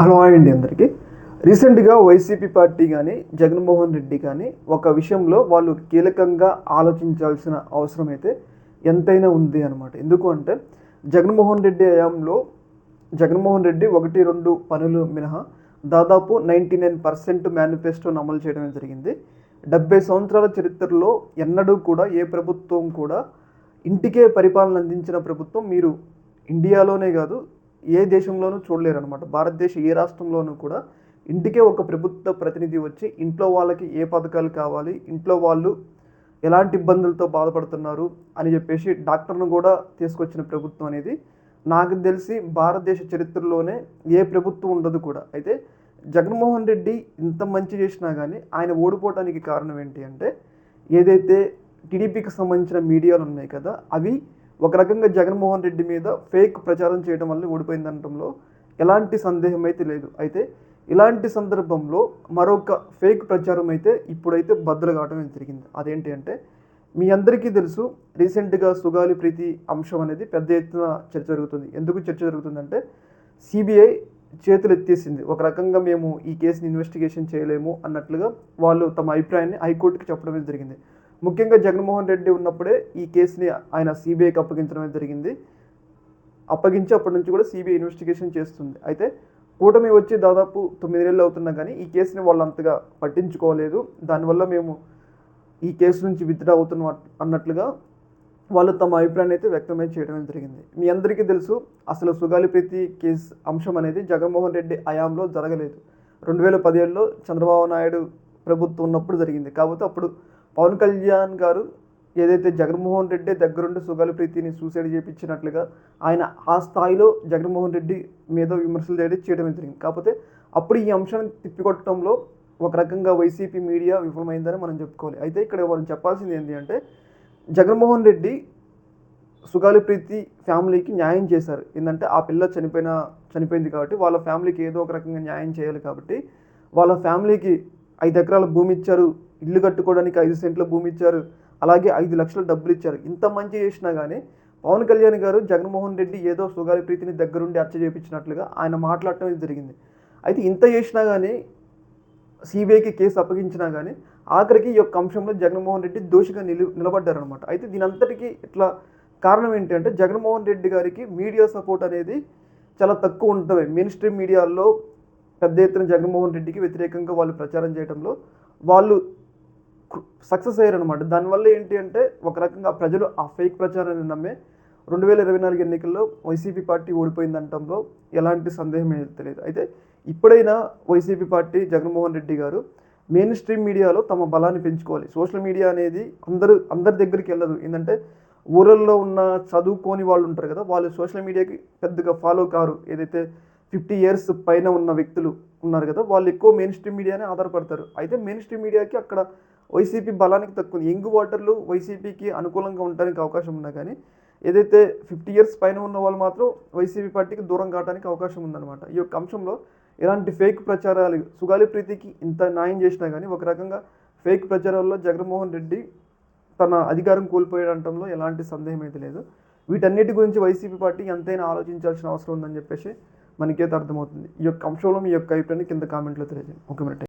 Hello అండి అందరికీ. రీసెంట్గా వైసీపీ పార్టీ కానీ జగన్మోహన్ రెడ్డి కానీ ఒక విషయంలో వాళ్ళు కీలకంగా ఆలోచించాల్సిన అవసరం అయితే ఎంతైనా ఉంది అనమాట ఎందుకు అంటే జగన్మోహన్ రెడ్డి హయాంలో జగన్మోహన్ రెడ్డి ఒకటి రెండు పనులు మినహా దాదాపు నైంటీ నైన్ పర్సెంట్ మేనిఫెస్టోను అమలు చేయడమే జరిగింది. డెబ్బై సంవత్సరాల చరిత్రలో ఎన్నడూ కూడా ఏ ప్రభుత్వం కూడా ఇంటికే పరిపాలన అందించిన ప్రభుత్వం మీరు ఇండియాలోనే కాదు ఏ దేశంలోనూ చూడలేరు అనమాట భారతదేశ ఏ రాష్ట్రంలోనూ కూడా ఇంటికే ఒక ప్రభుత్వ ప్రతినిధి వచ్చి ఇంట్లో వాళ్ళకి ఏ పథకాలు కావాలి ఇంట్లో వాళ్ళు ఎలాంటి ఇబ్బందులతో బాధపడుతున్నారు అని చెప్పేసి డాక్టర్ను కూడా తీసుకొచ్చిన ప్రభుత్వం అనేది. నాకు తెలిసి భారతదేశ చరిత్రలోనే ఏ ప్రభుత్వం ఉండదు కూడా. అయితే జగన్మోహన్ రెడ్డి ఇంత మంచి చేసినా కానీ ఆయన ఓడిపోవడానికి కారణం ఏంటి అంటే ఏదైతే టీడీపీకి సంబంధించిన మీడియాలు ఉన్నాయి కదా అవి ఒక రకంగా జగన్మోహన్ రెడ్డి మీద ఫేక్ ప్రచారం చేయడం వల్ల ఓడిపోయిందనడంలో ఎలాంటి సందేహం అయితే లేదు. అయితే ఇలాంటి సందర్భంలో మరొక ఫేక్ ప్రచారం అయితే ఇప్పుడైతే బద్దలు కావడం జరిగింది. అదేంటి అంటే మీ అందరికీ తెలుసు రీసెంట్గా సుగాలి ప్రీతి అంశం అనేది పెద్ద ఎత్తున చర్చ జరుగుతుంది. ఎందుకు చర్చ జరుగుతుందంటే సిబిఐ చేతులు ఎత్తేసింది ఒక రకంగా మేము ఈ కేసుని ఇన్వెస్టిగేషన్ చేయలేము అన్నట్లుగా వాళ్ళు తమ అభిప్రాయాన్ని హైకోర్టుకి చెప్పడం జరిగింది. ముఖ్యంగా జగన్మోహన్ రెడ్డి ఉన్నప్పుడే ఈ కేసుని ఆయన సిబిఐకి అప్పగించడం జరిగింది. అప్పగించి అప్పటి నుంచి కూడా సిబిఐ ఇన్వెస్టిగేషన్ చేస్తుంది. అయితే కూటమి వచ్చి దాదాపు తొమ్మిది నెలలు అవుతున్నా కానీ ఈ కేసుని వాళ్ళు అంతగా పట్టించుకోలేదు. దానివల్ల మేము ఈ కేసు నుంచి విత్డ్రా అవుతున్నాం అన్నట్లుగా వాళ్ళు తమ అభిప్రాయాన్ని అయితే వ్యక్తమే చేయడం జరిగింది. మీ అందరికీ తెలుసు అసలు సుగాలి ప్రీతి కేసు అంశం అనేది జగన్మోహన్ రెడ్డి హయాంలో జరగలేదు. రెండు వేల పదిహేడులో చంద్రబాబు నాయుడు ప్రభుత్వం ఉన్నప్పుడు జరిగింది. కాబట్టి అప్పుడు పవన్ కళ్యాణ్ గారు ఏదైతే జగన్మోహన్ రెడ్డి దగ్గరుండి సుగాలి ప్రీతిని సూసైడ్ చేయించినట్లుగా ఆయన ఆ స్థాయిలో జగన్మోహన్ రెడ్డి మీద విమర్శలు చేయడం చేయడం జరిగింది. కాకపోతే అప్పుడు ఈ అంశాన్ని తిప్పికొట్టడంలో ఒక రకంగా వైసీపీ మీడియా విఫలమైందని మనం చెప్పుకోవాలి. అయితే ఇక్కడ మనం చెప్పాల్సింది ఏంటి అంటే జగన్మోహన్ రెడ్డి సుగాలి ప్రీతి ఫ్యామిలీకి న్యాయం చేశారు. ఏంటంటే ఆ పిల్ల చనిపోయిన చనిపోయింది కాబట్టి వాళ్ళ ఫ్యామిలీకి ఏదో ఒక రకంగా న్యాయం చేయాలి కాబట్టి వాళ్ళ ఫ్యామిలీకి ఐదు ఎకరాల భూమి ఇచ్చారు ఇల్లు కట్టుకోవడానికి ఐదు సెంట్ల భూమి ఇచ్చారు అలాగే ఐదు లక్షల డబ్బులు ఇచ్చారు. ఇంత మంచి చేసినా కానీ పవన్ కళ్యాణ్ గారు జగన్మోహన్ రెడ్డి ఏదో సుగాలి ప్రీతిని దగ్గరుండి హత్య చేయించినట్లుగా ఆయన మాట్లాడటం జరిగింది. అయితే ఇంత చేసినా కానీ సిబిఐకి కేసు అప్పగించినా కానీ ఆఖరికి ఈ యొక్క అంశంలో జగన్మోహన్ రెడ్డి దోషిగా నిలు నిలబడ్డారనమాట అయితే దీనంతటికీ ఇట్లా కారణం ఏంటంటే జగన్మోహన్ రెడ్డి గారికి మీడియా సపోర్ట్ అనేది చాలా తక్కువ ఉంటుంది. మెయిన్ స్ట్రీమ్ మీడియాలో పెద్ద ఎత్తున జగన్మోహన్ రెడ్డికి వ్యతిరేకంగా వాళ్ళు ప్రచారం చేయడంలో వాళ్ళు సక్సెస్ అయ్యారనమాట దానివల్ల ఏంటి అంటే ఒక రకంగా ప్రజలు ఆ ఫేక్ ప్రచారాన్ని నమ్మే రెండు వేల ఇరవై నాలుగు ఎన్నికల్లో వైసీపీ పార్టీ ఓడిపోయిందంటంలో ఎలాంటి సందేహం తెలియదు. అయితే ఇప్పుడైనా వైసీపీ పార్టీ జగన్మోహన్ రెడ్డి గారు మెయిన్ స్ట్రీమ్ మీడియాలో తమ బలాన్ని పెంచుకోవాలి. సోషల్ మీడియా అనేది అందరూ అందరి దగ్గరికి వెళ్ళదు. ఏంటంటే ఊరల్లో ఉన్న చదువుకోని వాళ్ళు ఉంటారు కదా వాళ్ళు సోషల్ మీడియాకి పెద్దగా ఫాలో కారు. ఏదైతే ఫిఫ్టీ ఇయర్స్ పైన ఉన్న వ్యక్తులు ఉన్నారు కదా వాళ్ళు ఎక్కువ మెయిన్ స్ట్రీమ్ మీడియానే ఆధారపడతారు. అయితే మెయిన్ స్ట్రీమ్ మీడియాకి అక్కడ వైసీపీ బలానికి తక్కువ యంగ్ ఓటర్లు వైసీపీకి అనుకూలంగా ఉండడానికి అవకాశం ఉన్నా కానీ ఏదైతే ఫిఫ్టీ ఇయర్స్ పైన ఉన్న వాళ్ళు మాత్రం వైసీపీ పార్టీకి దూరం కావడానికి అవకాశం ఉందన్నమాట. ఈ యొక్క అంశంలో ఎలాంటి ఫేక్ ప్రచారాలు సుగాలి ప్రీతికి ఇంత న్యాయం చేసినా కానీ ఒక రకంగా ఫేక్ ప్రచారాల్లో జగన్మోహన్ రెడ్డి తన అధికారం కోల్పోయడంలో ఎలాంటి సందేహం అయితే లేదు. వీటన్నిటి గురించి వైసీపీ పార్టీ ఎంతైనా ఆలోచించాల్సిన అవసరం ఉందని చెప్పేసి మనకైతే అర్థమవుతుంది. ఈ యొక్క అంశంలో మీ యొక్క అభిప్రాయాన్ని కింద కామెంట్లో తెలియజేయండి. ఒక మినిట్.